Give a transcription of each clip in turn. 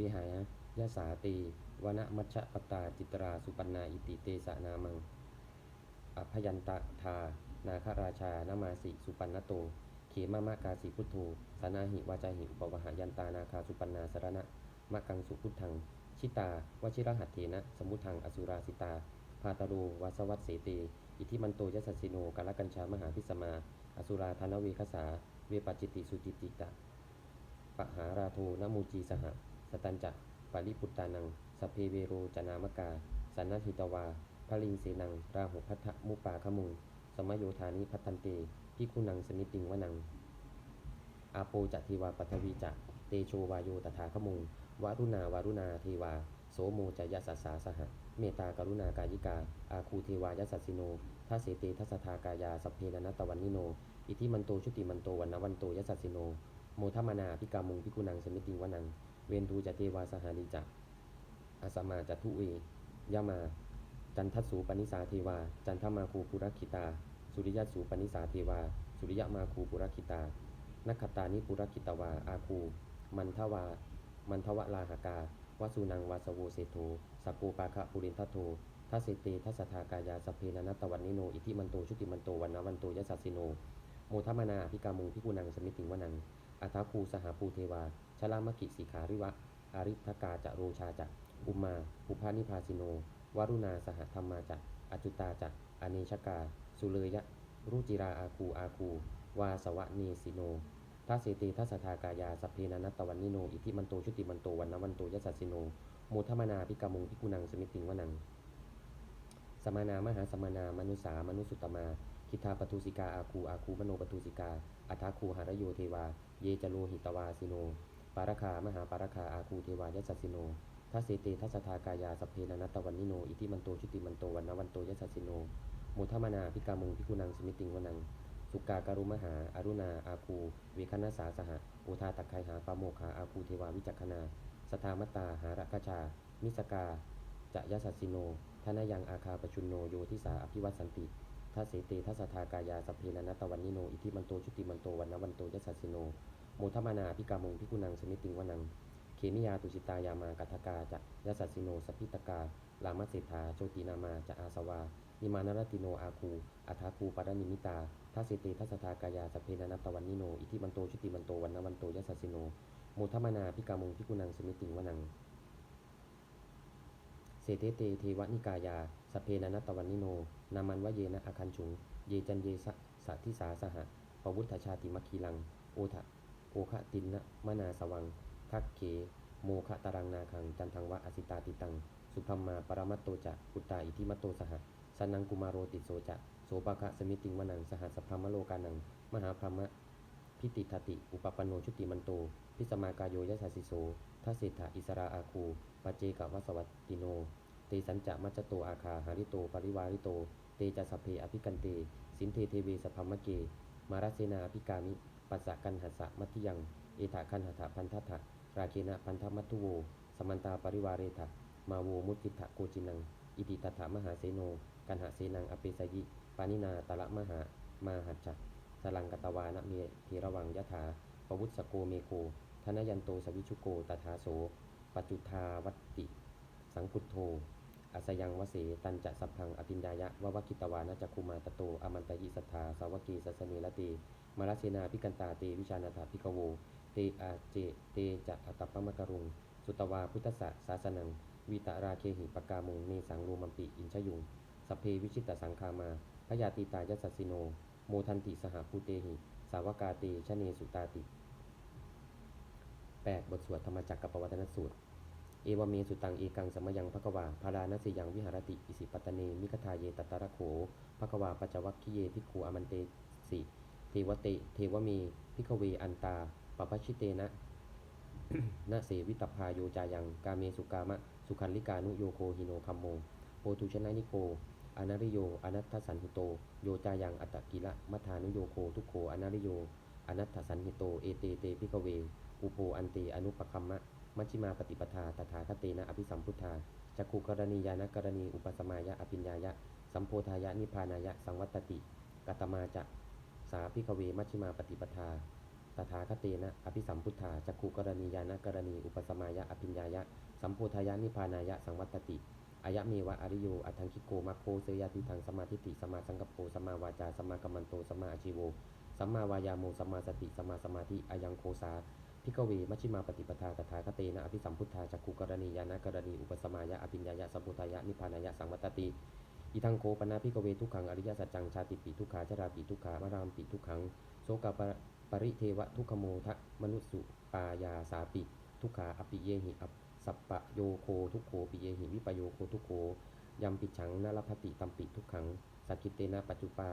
วิหายยะสาตีวนมัชฌปตาจิตราสุปันนาอิติเตสะนามังอภยันตทา นาคราชานามาสิสุปันนโต เขมามะกาสิพุทโธสานาหิวาจาหิอุปวหายันตานาคาสุปันนาสรณะมะกังสุพุทธัง ชิตาวชิรหัตเถนะ สมุทังอสุราสิตา พาตโรวาสวัตเสเตอิทิมันโตยสัสสิโนกาลกัญชามหาพิสมา อสุราธนเวคสา เวปัจจิติสุจิติตะปะหาราโทนมูจีสหะ สตันจะปริปุตตานังสพเพเวโรจนามกา สันนหิตวาพลิงเสนัง ราหุพัทธมุปาขมุง สมโยธานิพัตตันเตพิคุนังสมิติงวนัง อาโปจะเทวาปัทวีจะเตโชวายโยตถาขมุงวารุณาวารุณาเทวา โสโมจยสัสสาสหะ เมตตากรุณากายิกา อาคูเทวายสัสสิโนทัสเสเตทัสทากายาสพเพนนัตตวันนิโน อิทิมันโตชุติมันโตวันนวันโตยสัสสิโน โมทมมานาพิกามุงพิกุนังสมิติงวนัง เวนทูจะเทวาสหาริจักอาสมาจัตุเวยามา จันทสูปนิสาเทวา จันทมาคูปุรคิตา สุริยสูปนิสาเทวา สุริยมาคูปุรคิตานักขตานิปุรคิตวา อาคู มันทวา มันทวลาหากาวสุนังวาสโวเสโทสักโกปาคะปุรินทัตโททัสเสตทัสสทากายาสเพนันตวันนิโน อิทิมันโต ชุติมันโต วันนวันโตยสัสสิโน โมทัมนาพิกามุงพิกุนังสมิติงวนังอัทาคูสหภูเทวา ชลามกิสิขาริวะอาริทกาจะโรชาจะอุมา อุพานิพาสิโนวารุณาสหธรรมาจะอจุตาจะอเนชกา สุเลยะ รุจิราอาคูอาคู วาสวะเนสิโนทัสเตทัสสทากายาสัพเพนันตวันนิโน อิทิมันโตชุติมันโตวันนวันโตยสัสสิโนโมทมนาพิกามุงพิกุนังสมิติงวนัง สมานามหาสมานามนุสามนุสุตตมา คิทาปทุสิกาอาคูอาคูมโนปทุสิกาอัทาคูหารโยเทวา เยจโลหิตวาสิโน ปารคามหาปารคาอาคูเทวายสัสสิโนทัสเสเตทัสทากายาสพเพนนัตตวันนิโน อิทิมันโตชุติมันโตวันนวันโตยสัสสิโนโมทัมนาพิกามุงพิกุนังสมิติงวนัง สุกาการุมหาอารุณาอาคูเวคณสาสหะโอทาตักไคหาปาโมคาอาคูเทวาวิจักขณาสทามตตาหาระกชา มิสกาจะยสัสสิโนทนายังอาคาปชุนโนโยทิสาอภิวัตสันติทัสเสเตทัสทากายาสพเพนันตวันนิโน อิทิมันโตชุติมันโตวันนวันโตยสัสสิโน โมทมานาพิกามุงพิกุนังสมิติงวนังเขมิยาตุจิตายามากัทกาจะยสัสสิโนสพิตกาลามเศรษฐาโชตินามาจะอาสวา นิมานรติโนอาคูอัฐาคูปารนิมิตาทัสเตทัสทากายาสเพนันตวันนิโน อิทิมันโตชุติมันโตวันนวันโตยสัสสิโน โมทมานาพิกามุงพิกุนังสมิติงวนัง เสเทเตเทวนิกายา สเพนันตวันนิโน นามันวเยนะอาคันฉุง เยจันเยสะสะทิสาสหะปวุฒชาติมัคคีลัง โอทะ โอคะตินนะมนาสวัง ทักเข โมคะตารังนาคัง จันทังวะอสิตาติตัง สุพัมมาปรมัตโตจะปุตตาอิทิมัตโตสหะสันนังกุมารโรติโสจะ โสปะคะสมิติงวนัง สหัสพรหมโลกานัง มหาพรหมพิติทติ อุปปปนโนชุติมันโต พิสมากายโยยะสาสิโสทัสเศรษฐาอิสราอาคูปเจกวัสวัตติโน เตสัญจะมัจโตอาคาหาริโต ปริวาริโต เตจะสเพอภิกันเต สินเทเทเวสพพมมะเก มาราเสนาอภิกามิ ปัสสะกันหัสสะมัทธิยัง เอถาคันหัตถพันทัตถะราเคนะพันธมัตทุโว สมันตาปริวาเรถะมาโวมุติถะโกจินัง อิติตถะมหาเสโน กันหะเสนังอเปสยิ ปานินาตละมหา มาหัจจสลังกตวานะเมเทระวังยะถาปวุตสโกเมโกธนยันโตสวิชุโกตถาโส ปัจจุทาวัตติ สังพุทโธ อัสยังวเสตันจะสัพพังอภิญญายะวะวะกิตวานะจักคุมาตโตอมันตยิสัทธาสาวกีสัสเนละเตมาราเสนาพิกันตาเตวิชานาถาพิกโวเตอาเจเตจะอัตตปมกรุง สุตวาพุทธะสาสนังวิตาราเคหิปกามุงเนสังโรมัมปิอินชยุงสพเพวิชิตสังคามาพยาติตายัสสสิโน โมทันติสหภูเตหิ สาวกาเตชเนสุตาติ 8 บทสวดธรรมจักรกับปวัตนสูตร เอวเมสุตังเอกังสมยังภควาพาราณสียังวิหารติอิสิปตเนมิคทาเยตตระโขภควาปัจวัคคิเยพิขูอมันเตสิเทวเตเทวเมพิกเวอันตาปปชิเตนะนะเสวิตพาโยจายังกาเมสุกามะสุขันลิกานุโยโคหิโนคัมโมโปตุชนะนิโกอนาริโยอนัตถสันหิโต โยจายังอัตกิละมัทานุโยโคทุโขอนาริโยอนัตถสันหิโต เอเตเตพิกเว อุโพอันเตอนุปคัมมะ มัชฌิมาปฏิปทาตถาคเตนะอภิสัมพุทธาจักขุกรณียานกรณี อุปสมายะอภิญญายะ สัมโพธายะนิพานายะ สังวัตติกัตมาจะสาพิกเวมัชฌิมาปฏิปทาตถาคเตนะอภิสัมพุทธาจักขุกรณียานกรณี อุปสมายะอภิญญายะ สัมโพธายะนิพานายะ สังวัตติอายะเมวะอริโยอัตถังคิโกมัคโคเสยติทางสมาธิติสมาสังกปโสมาวาจาสมากัมมันโตสมาอาชีโวสัมมาวายาโมสัมมาสติสมาสมาธิอายังโคสา พิกเวมัชฌิมาปฏิปทาตถาคเตนะอภิสัมพุทธาจักขุกรณียานกรณีอุปสมายะอภิญญายะสัมโพธายะนิพพานายะสังวัตติอิทังโคปนาพิกเวทุกขังอริยสัจจังชาติปิทุกขาชราปิทุกขามารามปิทุกขังโสกปะปริเทวะทุกขโมทะมนุสุปายาสาปิทุกขาอปิเยหิอสัปปะโยโคทุกโขปิเยหิวิปโยโคทุกโขยัมปิฉังนรพติตัมปิทุกขังสักกิเตนะปัจจุปา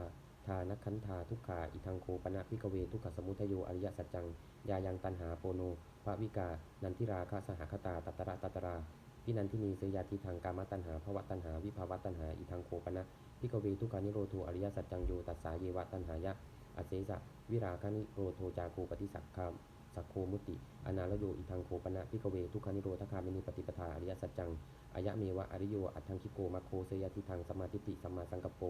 ทานคันธาทุกขาอิทังโคปนะพิกเวทุกขสมุทโยอริยสัจจัง ยายังตันหาโปโนภวิกา นันทิราคะสหคตาตัตระตัตราพินันทินีเสยาทิทางกามตันหาภวตันหา วิภาวตันหาอิทังโคปนะพิกเวทุกขานิโรโทอริยสัจจังโยตัสสาเยวะตันหายะอเสสะวิราคานิโรโทจาโคปฏิสักคามสักโคมุติ อนาลโยอิทังโคปนะพิกเวทุกขานิโรธคามินิปฏิปทาอริยสัจจังอายะเมวะอริโยอัตถังคิโกมัคโคเสยทิทางสมาทิฏฐิสัมมาสังกโป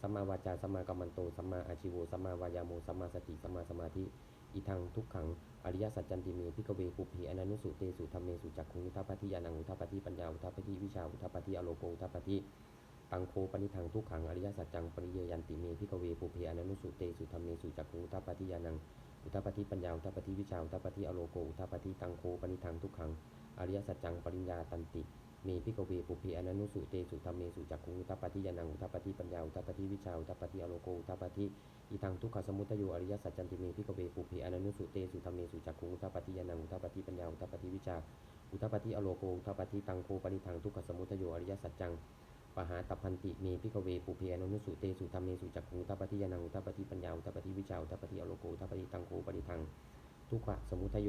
สัมมาวาจาสัมมากัมมันโตสัมมาอาชิโวสัมมาวายาโมสัมมาสติสัมมาสมาธิอิทังทุกขังอริยสัจจันติเมพิกเวปุเพอนันุสุเตสุธรรมเมสุจักขุงุทาปฏิยานังุทาปฏิปัญญาุทาปฏิวิชาุทาปฏิอโลโกอุทาปฏิตังโคปนิทังทุกขังอริยสัจจังปริเยยันติเมพิกเวปุเพอนันุสุเตสุธรรมเมสุจักขุงุทาปฏิยานังุทาปฏิปัญญาอุทาปฏิวิชาอุทาปฏิอโลโกอุทาปฏิตังโคปนิทังทุกขังอริยสัจจังปริญญาตันติ มีพิกเวปุเพอนันุสุเตสุธรรมเมสุจักขุงอุทาปฏิยานังอุทาปฏิปัญญาอุทาปฏิวิชาอุทาปฏิอโลโกอุทาปฏิอีทังทุกขสมุทโยอริยสัจจันติเมพิกเวปุเพอนันุสุเตสุธรรมเมสุจักขุงอุทาปฏิยานังอุทาปฏิปัญญาอุทาปฏิวิชาอุทาปฏิอโลโกอุทาปฏิตังโคปนิทังทุกขสมุทโยอริยสัจจังปหาตพันติเมพิกเวปุเพอนุนุสุเตสุธรรมเมสุจักขุงทัปปฏิยานังทัปปฏิปัญญาทัปปฏิวิชาทัปปฏิอโลโกทัปปฏิตังโคปฏิทัง ทุกขะสมุทโย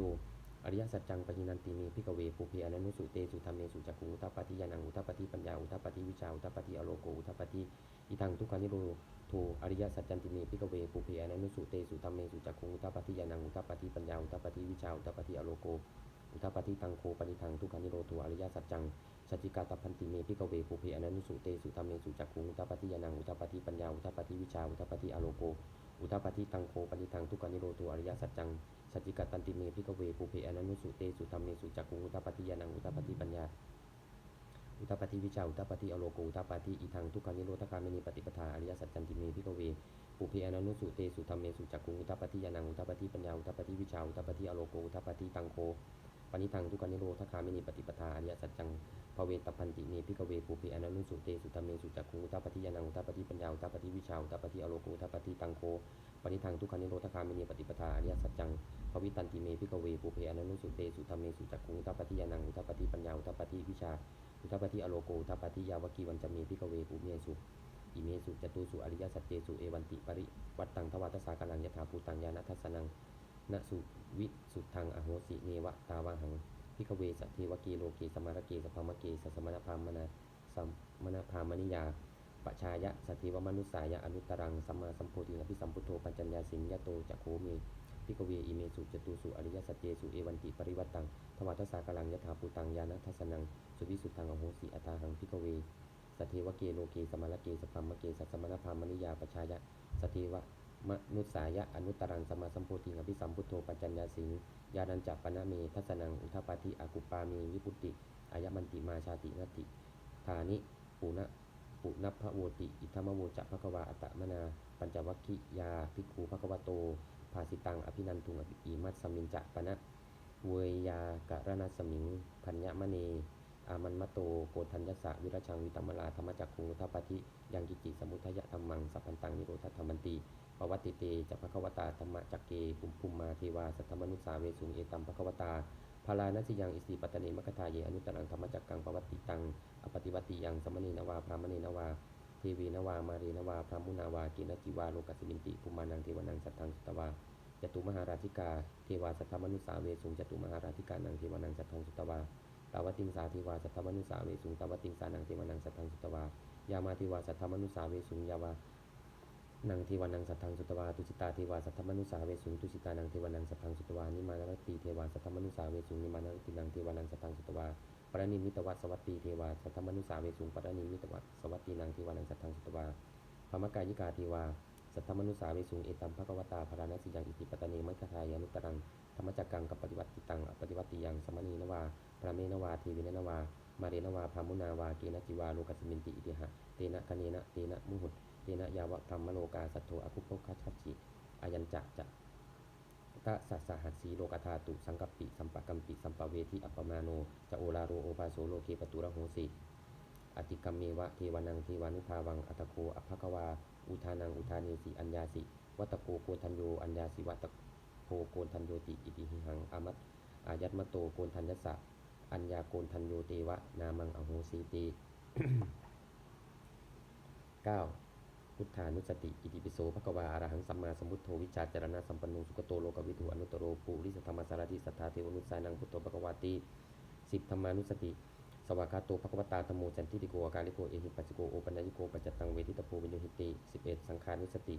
อริยสัจจังปหินันติเมพิกเวปุเพอนุนุสุเตสุธรรมเมสุจักขุงทัปปฏิยานังอุทัปปฏิปัญญาอุทัปปฏิวิชาอุทัปปฏิอโลโกอุทัปปฏิอิทังทุกขานิโรโทอริยสัจจันติเมพิกเวปุเพอนุนุสุเตสุธรรมเมสุจักขุงทัปปฏิยานังอุทัปปฏิปัญญาอุทัปปฏิวิชาอุทัปปฏิอโลโกอุทัปปฏิตังโคปฏิทังทุกขานิโรโทอริยสัจจังสัจจิกาตพันติเมพิกเวปุเพอนันุสุเตสุธรรมเมสุจักขุงอุทปปฏิยานังอุทปปฏิปัญญาอุทปปฏิวิชาอุทปปฏิอโลโก อุทปปฏิตังโคปฏิทังทุกานิโรโตอริยสัจจังสัจจิกตันติเมพิกเวปุเพอนันุสุเตสุธรรมเมสุจักุงอุทปปฏิยานังอุทปปฏิปัญญา อุทปปฏิวิชาอุทปปฏิอโลโกอุทปปฏิอีทังทุกานิโรธคามินีปฏิปทาอริยสัจจันติเมพิกเวปุเพอนันุสุเตสุธรรมเมสุจักุงอุทปปฏิยานังอุทปปฏิปัญญาอุทปปฏิวิชาอุทปปฏิอโลโกอุทปปฏิตังโค ปณิทังทุกขานิโรธคามินีปฏิปทาอริยสัจจังภเวตพันติเมพิกเวปุเพอนันุสุเตสุตเมสุจักขุงอุตปฏิยานังอุตปฏิปัญญาอุตปฏิวิชาอุตปฏิอโลโกอุตปฏิตังโคปณิทังทุกขานิโรธคามินีปฏิปทาอริยสัจจังภวิตันติเมพิกเวปุเพอนันุสุเตสุตเมสุจักขุงอุตปฏิยานังอุตปฏิปัญญาอุตปฏิวิชาอุตปฏิอโลโกอุตปฏิยาวกีวันจเมพิกเวปุเมสุอิเมสุจตุสุอริยสัจเจสุเอวันติปริวัตตังทวัตสากลังยถาภูตังยานัทัสสนัง นสุวิสุทังอโหสิเนวะตาวาหังพิกเวสัทเทวกีโลเกสมารเกสพามเกสัสมณพามนาสัมมณพามนิยาปชายะสัทเทวมนุสายะอนุตตรังสัมมาสัมโพธิอภิสัมพุทโธปัญญญาสินยโตจักโขเมพิกเวอิเมสุจตุสุอริยสัจเจสุเอวันติปริวัตตังทวัตสากลังยถาภูตังยานัทสนังสุวิสุทธังอโหสิอัตาหังพิกเวสัทเทวเกโลเกสมารเกสพามเกสัสมณพามนิยาปชายะสทเทว มนุสายะอนุตตรังสมาสัมโพธิอภิสัมพุทโธปัญญาสิงยานันจัปปนะเมทัสนังอุทปาทิอากุปามีวิปุตติอายมันติมาชาตินติธานิปุณะปุณพะโวติ อิทัมโวจะภควาอัตตมนา ปัญจวัคคิยาภิกขุภควโต ภาสิตังอภินันทุงอภิอิมัตสมินจะปนะเวยากะระนาสมิงพัญญมณี อามันมะโตโกธัญญสะวิรชังวิตมลาธรรมจักขุงุทปาทิยังกิจิสมุทยะธรรมังสัพพันตังนิโรธธรรมันติปวัตติเตจะภควตาธรรมจักเกปุมพุมมาเทวาสัทธมนุสาเวสุงเอตัมภควตาพาลานัสยังอิสิปัตเนมคทาเยอนุตตังธรรมจักกังปวัตติตังอปฏิวัติยังสมณีนวาพรามณีนวาเทวีนวามารีนวาพรามุนาวากินจิวาโลกัสมินติภูมานังเทวนังสัทธังสุตวาจตุมหาราธิกาเทวาสัทธมนุสาเวสุงจตุมหาราธิกานังเทวนังสัทธังสุตวา ตาวติงสาเทวาสัทธมนุสาเวสุงตาวติงสานังเทวานังสัทธังสุตวายามาเทวาสัทธมนุสาเวสุงยาวานังเทวานังสัทธังสุตวาตุสิตาเทวาสัทธมนุสาเวสุงตุสิตานังเทวานังสัทธังสุตวานิมานรตตีเทวาสัทธมนุสาเวสุงนิมานรตตีนังเทวานังสัทธังสุตวาปรณิมิตวัสสวัตตีเทวาสัทธมนุสาเวสุงปรณิมิตวัสสวัตตีนังเทวานังสัทธังสุตวาพามกายิกาเทวาสัทธมนุสาเวสุงเอตัมภควตาภาราณสิยังอิติปตะเนมัคคทายานุตรังธรรมจักกังกับปฏิวัติตังปฏิวัติยังสมณีนวา พระเมนวาเทวินนวา มาเรนวาพามุนาวาเกณจิวาโลกัสมินติอิติหะ เตนะกเนนะ เตนะมุหุตเตนะยาวะธรรมโลกาสัทโธอภุโภคัจฉัจจิอายัญจะจะตะสัสสหัสสีโลกธาตุสังกปิสัมปะกัมปิสัมปะเวทิอัปปมาโนจะโอลาโรโอปาโสโลเกปตุระโหสิอติกัมเมวะเทวานังเทวานุภาวังอัตโคอภควา อุทานังอุทาเนสิอัญญาสิวัตโกโกทัญโยอัญญาสิวัตโกโกทัญโยติอิติหิหังอามัตอายัตมะโตโกนทัญญสสะ อัญญาโกนทัญโยเตวะ นามังอโหสีติ 9. พุทธานุสติ อิติปิโสภควาอารหังสัมมาสัมพุทโธวิชาจารณะสัมปันโนสุขโตโลกวิทูอนุตตโรปุริสธรรมสารติสัทธาเทวนุสานังพุทโธภควาติสิบธรรมานุสติสวากาโตภควตาธรรมโมจันทิติโกอาการิโกเอหิปัสสิโกโอปัญญายิโกปัจจตังเวทิตโพวิญโยหิติสิบเอ็ดสังขานุสติ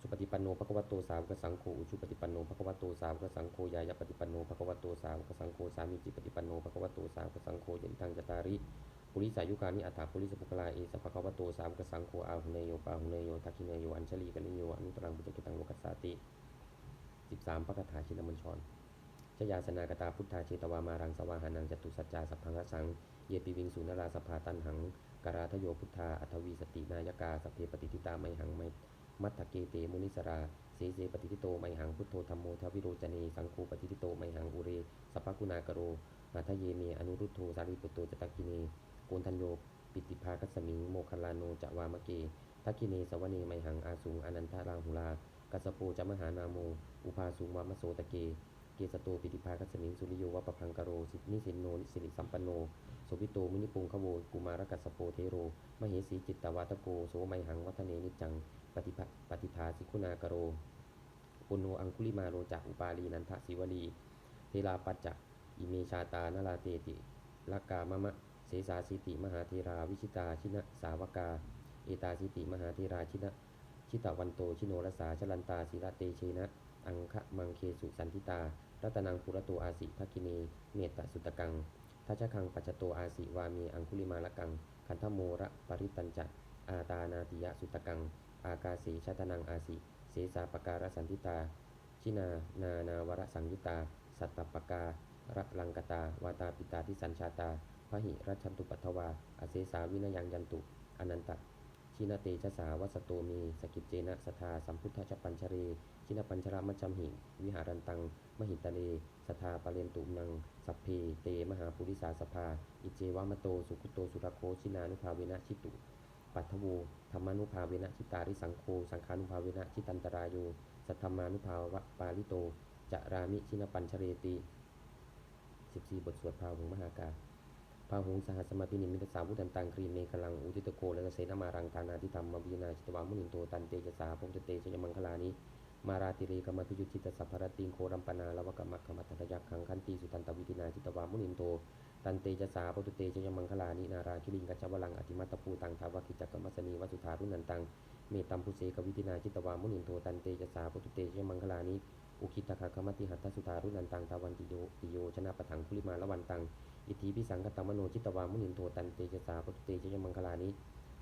สุปฏิปันโนภควโตสาวกสังโฆอุชุปฏิปันโนภควโตสาวกสังโฆยายปฏิปันโนภควโตสาวกสังโฆสามีจิปฏิปันโนภควโตสาวกสังโฆยนิตังจตาริปุริสายุกานิอัฏฐาปุริสปุกลาเอสภควโตสาวกสังโฆอาหุเนโยปาหุเนโยทักขิเนโยอัญชลีกลิโยอนุตรังปุจจกิตังโลกัสสาติสิบสามพระคาถาชินมัญชรชยาสนากตาพุทธาเชตวามารังสวาหานังจตุสัจจาสัพพังสัง เยปิวิงสุนราสภาตันหังกราทโยพุทธาอัทวีสตินายกาสพเพปฏิทิตาไมหังไม มัตถเกเตมุนิสราเสเสปฏิทิโตไมหังพุทโธธรรมโมทวิโรจเนสังโฆปฏิทิโตไมหังอุเรสัพพกุณากโรนาทเยเมอนุรุตโธสารีปุตโตจตักิเนโกนทัญโยปิติภาคัสมิงโมคลาโนจะวามะเกทักกิเนสวเนไมหังอาสุงอนันทาราหุลากัสสโปจะมหานาโม อุภาสุงวามโสตะเก เกสโตปิติภาคัสมิงสุริโยวะปะพังกโร สินิสินโนนิสิริสัมปันโนโสภิโตมุนิปุงขโวกุมารกัสโปเทโร มเหสีจิตตวัตโกโสไมหังวัฒเนนิจัง ปฏิภปฏิภาสิกุณากโรปุโนอังคุลิมาโรจักอุปาลีนันทศิวลีเทลาปัจจอิเมชาตานราเตติลักกามะมะเสสาสิติมหาเทราวิชิตาชินะสาวกา เอตาสิติมหาเทราชินะชิตวันโตชิโนรสาชลันตาศิระเตเชนะ อังคะมังเคสุสันติตา รัตนังปุระโตอาสิทักกินีเมตตสุตกังทัชคังปัจจโตอาสิวามีอังคุลิมาลกัง คันธโมระปริตัญจะอาตานาติยะสุตกัง อากาสีชาตนังอาสิเสสาปการสันติตา ชินานานาวรสังยุตา สัตตปการะลังกตาวาตาปิตาทิสัญชาตาพหิรัชันตุปัทวา อเสสาวินยังยันตุ อนันตะชินาเตชะสาวัสโตมี สกิจเจนะสทาสัมพุทธชปัญชเรชินปัญชรามัจจำหิ วิหารันตัง มหิตะเลสทาปเรนตุนัง สัพเพ เต มหาปุริสาสภา อิเจวามโต สุขุโต สุรโคชินานุภาเวนะชิตุ ปัทโวธรรมานุภาเวนะชิตาริสังโฆสังฆานุภาเวนะชิตันตรายโยสัทธรรมานุภาวะปาลิโตจะรามิชินปัญชเรติ14 บทสวดพาหุงมหากาพาหุงสหัสมาพินิมิตสาวุตันตังครีเมฆลังอุทิตโกและเสนามารังทานาทิธรรมวินาจิตวามุนินโตตันเตจสาพงเตชยมังคลานิมาราติเรกรรมพิยุจิตสัพพรติงโครัมปนาลวกมักขมัตถยักขังคันติสุตันตวิตินาจิตวามุนินโต ตันเตจสาพตุเตชยมังคลานินาราคิลิงกัจจวลังอธิมัตตภูตังทาวกิจักกมัสนีวสุธารุนันตังเมตัมพุเสกวิตินาจิตวามุนินโทตันเตจสาพตุเตชยมังคลานิอุคิตคาคมติหัตถสุธารุนันตังทาวันติโยติโยชนะปะถังคุลิมาละวันตังอิทธิพิสังกตมโนจิตวามุนินโทตันเตจสาปตุเตชยมังคลานิ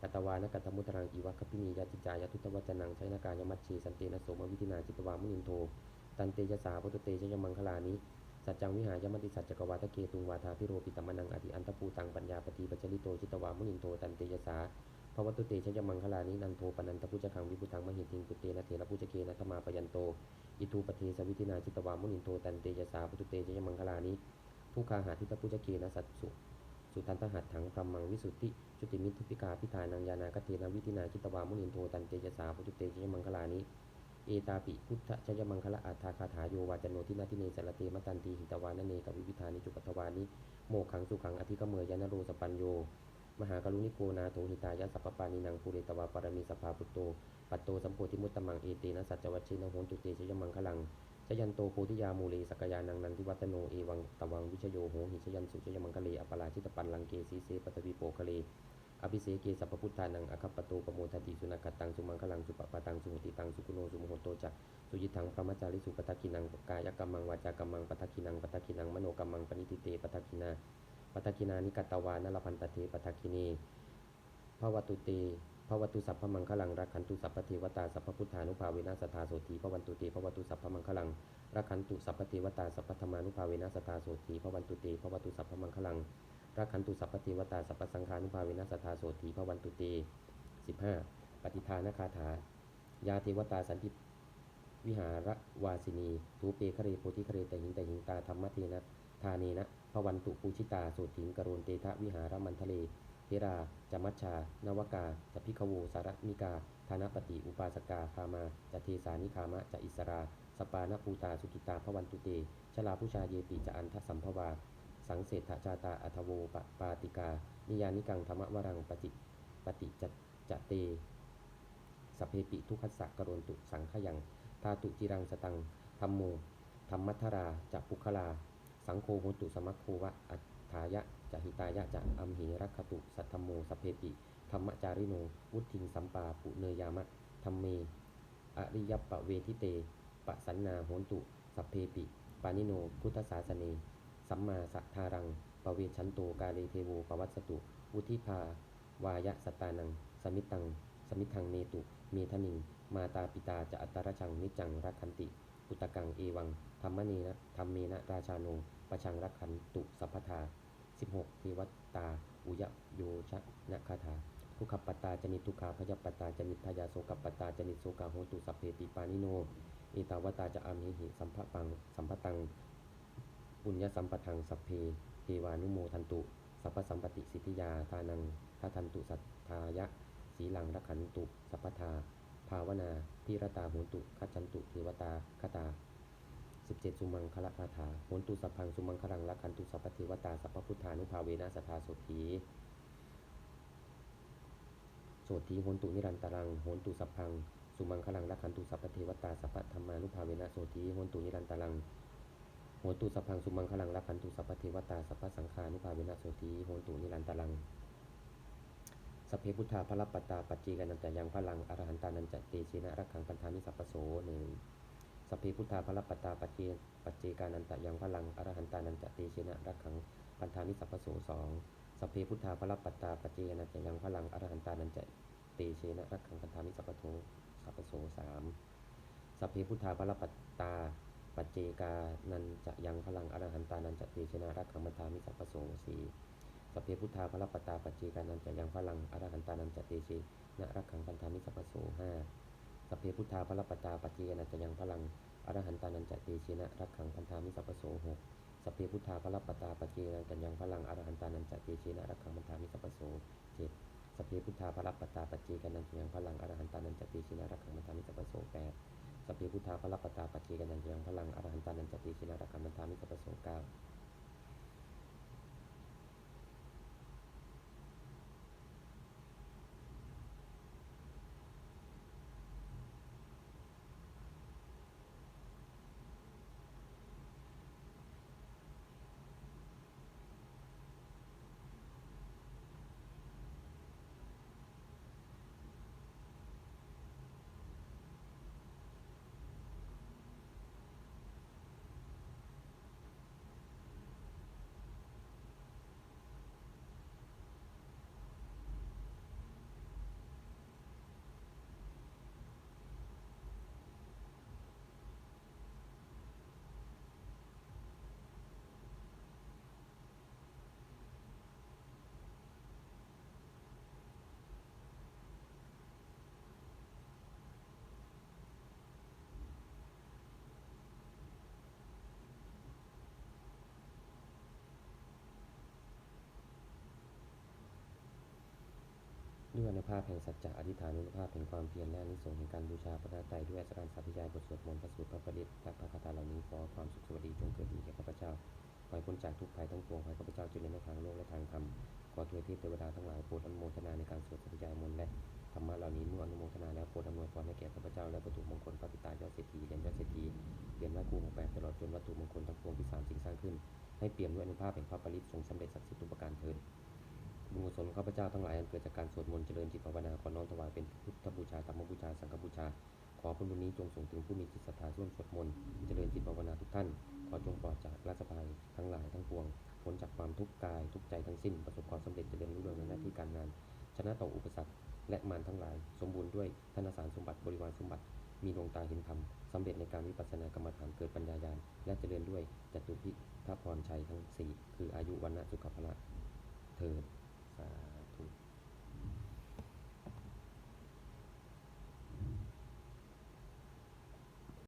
กตวานกัตมุตรังอีวัคคปินียาจิจายาทุตวัจนังใช้นากายมัชชีสันเตนะโสมวิตินาจิตวามุนินโทตันเตจสาปตุเตชยมังคลานิ สัจจังวิหายมติสัจจกวาตะเกตุงวาทาพิโรปิตมนังอธิอันตภูตังปัญญาปฏิปัจจิโตจิตวามุนินโทตันเตจสาภวตุเตชยมังคลานินันโทปนันตพุจขังวิพุทังมหิติงปุเตนะเถระพุจเกนะธรรมาปยันโตอิทูปเทสวิตินาจิตวามุนินโทตันเตยสาปุตุเตชยมังคลานิผู้คาหาทิตพุจเกนะสัตสุสุทันตหัตถังพรมังวิสุทธิจุติมิทุพิกาพิธานังยานากเทนะวิตินาจิตวามุนินโทตันเตยสาปุตุเตชยมังคลานิ เอตาปิพุทธชยมังคละอัฏฐาคาถาโยวาจโนทินาทิเนสรเตมตันตีหิตวานเนกวิวิธานิจุปัทวานิโมขังสุขังอธิกเมยานโรสปัญโย มหากรุณิโกนาโถหิตายะสัพพปานินังภูเรตวาปรมีสภาพุตโต ปัตโตสัมโพธิมุตตมังเอเตนะสัจวัชชินโหนตุเตชยมังคลังชยันโตโพธิยามูเลสกยานังนันทิวัตโนเอวังตวังวิชโยโหหิชยันสุชยมังคเลอปราชิตปันลังเกสีเสปตวีโปคะเล อภิเสเกสัพพุทธานังอคัปปโตปโมทันติสุนักตังสุมังคลังสุปปะตังสุหติตังสุกุโนสุโมโหโตจักสุยิทังพระมจาริสุปทักขินังกายกรรมังวาจากรรมังปทักขินังปทักขินังมโนกรรมังปณิติเตปทักขินาปทักขินานิกัตตวานลพันตเทปทักขินีภวตุเตพระวตุสัพพมังคลังรักขันตุสัพพเทวตาสัพพพุทธานุภาเวนัสทธาโสธีพระวันตุเตพระวตุสัพพมังคลังรักขันตุสัพพเทวตาสัพพธรรมานุภาเวนัสทธาโสธีพระวันตุเตพระวตุสัพพมังคลัง รักขันตุสัพพเทวตาสัพพสังฆานุภาเวนัสทธาโสธีพระวันตุเตสิบห้าปฏิทานคาถา ยาเทวตาสันติวิหารวาสินีทูเปคะเรโพธิคะเรแตหิงแตหิงตาธรรมเทนะทาเนนะพระวันตุปูชิตาโสถิงกโรนเตทะวิหารมันทะเลเทราจามัชชานวกาจะพิกโวสารนิกาธานปฏิอุปาสกาคามาจะเทสานิคามะจะอิสรา สปานภูตาสุกิตาพระวันตุเตชลาผู้ชาเยติจะอันทสัมภวา สังเศรษฐจาตาอัทโวปปาติกา นิยานิกังธรรมวรังปฏิปฏิจจะเตสเพปิทุกขัสสะกโรนตุสังขยังทาตุจิรังสตังธรรมโมธรรมัทราจะปุคลา สังโฆโหตุสมัคโควะอัฏฐายะจะหิตายะจะอัมหิรักขตุสัทธมโมสเพปิธรรมจาริโน วุทิงสัมปาปุเนยามะธรรมเม อริยปปะเวทิเตปะสันนาโหนตุสัพเพปิ ปานิโน พุทธศาสเน สัมมาสัทธารังปเวชันโตกาเลเทโวปวัสสตุวุธิภาวายะสตานัง สมิตัง สมิทังเนตุเมทนิง มาตาปิตาจะอัตตรชังนิจังรักขันติ อุตกังเอวัง ธรรมเนนะธรรมเมนะราชาโนประชังรักขันตุสัพพทา 16เทวตา อุยโยชนะคาถาทุกขปตาจนิทุกขาพยปตาจนิพยาโสกปตาจนิโสกาโหตุสัพเพติปานิโนเอตาวตาจะอามิหิสัมภะปังสัมภตัง ปุญญสัมปทังสัพเพเทวานุโมทันตุ สัพพสัมปติสิทธิยาทานังทัทันตุสัทธายะ สีหลังรักขันตุ สัพพทา ภาวนาพิรตาโหนตุคัจันตุเทวตาคตา17สุมังคละคาถาโหนตุสัพพังสุมังคลังรักขันตุสัพพเทวตาสัพพพุทธานุภาเวนะสัทธาโสธีโสธีโหนตุนิรันตรังโหนตุสัพพังสุมังคลังรักขันตุสัพพเทวตาสัพพธรรมานุภาเวนะโสธีโหนตุนิรันตรัง โหตุสัพพังสุมังคลังรักขันตุสัพพเทวตาสัพพสังฆานุภาเวนะโสธีโหตุนิรันตรังสพเพพุทธาพระปัตตาปัจเจกานันจะยังพลังอรหันตานันจะเตชินะรักขังปันธามิสัพพโสหนึ่งสพเพพุทธาพระปัตตาปัจเจปัจเจกานันจะยังพลังอรหันตานันจะเตชินะรักขังปันธามิสัพพโสสองสพเพพุทธาพระปัตตาปัจเจกานันจะยังพลังอรหันตานันจะเตเชนะรักขังปันธามิสัพพโสสัพพโสสามสพเพพุทธาพระปัตตา ปัจเจกานันจะยังพลังอรหันตานันจะเตชนะรักขังมัทามิสัพพโสสีสพเพพุทธาพระปตาปัจเจกานันจะยังพลังอรหันตานันจะเตชนะรักขังพันธามิสัพพโสห้าสพเพพุทธาพระปตาปัจเจกานันจะยังพลังอรหันตานันจะเตชนะรักขังพันธามิสัพพโสหกสพเพพุทธาพระปตาปัจเจกานันจะยังพลังอรหันตานันจะเตชนะรักขังพันธามิสัพพโสเจ็ดสพเพพุทธาพระปตาปัจเจกานันจะยังพลังอรหันตานันจะเตชนะรักขังพันธามิสัพพโสแปด สัพเพพุทธาพระปตาปัจเจกันันยังพลังอรหันตานันจติชินารักขันทามิสัพพโสเก้า ด้วยอนุภาพแห่งสัจจะอธิษฐานุภาพแห่งความเพียรและอนิสงส์แห่งการบูชาพระตรัยด้วยสรานสัตยายบทสวดมนต์พระสูตรพระปริตและพระคาถาเหล่านี้ขอความสุขสวัสดีจงเกิดมีแก่ข้าพเจ้าขอให้พ้นจากทุกภัยทั้งปวงขอให้ข้าพเจ้าเจริญในทางโลกและทางธรรมขอทวยเทพเทวดาทั้งหลายโปรดอนุโมทนาในการสวดสัตยายมนต์และธรรมะเหล่านี้เมื่ออนุโมทนาแล้วโปรดอำนวยพรให้แก่ข้าพเจ้าและวัตถุมงคลพระปิตายอดเศรษฐีเหรียญยอดเศรษฐีเหรียญไหว้ครูหกแปดตลอดจนวัตถุมงคลทั้งปวงที่สามสิ่งสร้างขึ้น ให้เปี่ยมด้วยอนุภาพแห่งพระปริตทรงสำเร็จศักดิ์สิทธิ์ทุกประการเถิดบุญ กุศลข้าพเจ้าทั้งหลายอันเกิดจากการสวดมนต์เจริญจิตภาวนาขอน้อมถวายเป็นพุทธบูชาธรรมบูชาสังฆบูชา ขอผลบุญนี้จงส่งถึงผู้มีจิตศรัทธาร่วมสวดมนต์เจริญจิตภาวนาทุกท่าน ขอจงปลอดจากราชภัยทั้งหลายทั้งปวงพ้นจากความทุกข์กายทุกใจทั้งสิ้นประสบความสำเร็จเจริญรุ่งเรืองในหน้าที่การงาน ชนะต่ออุปสรรคและมารทั้งหลาย สมบูรณ์ด้วยธนสารสมบัติบริวารสมบัติ มีดวงตาเห็นธรรมสำเร็จในการวิปัสสนากรรมฐานเกิดปัญญาญาณและเจริญด้วยจตุพิทพรชัยทั้งสี่คืออายุวันนะสุขภละเถิด สา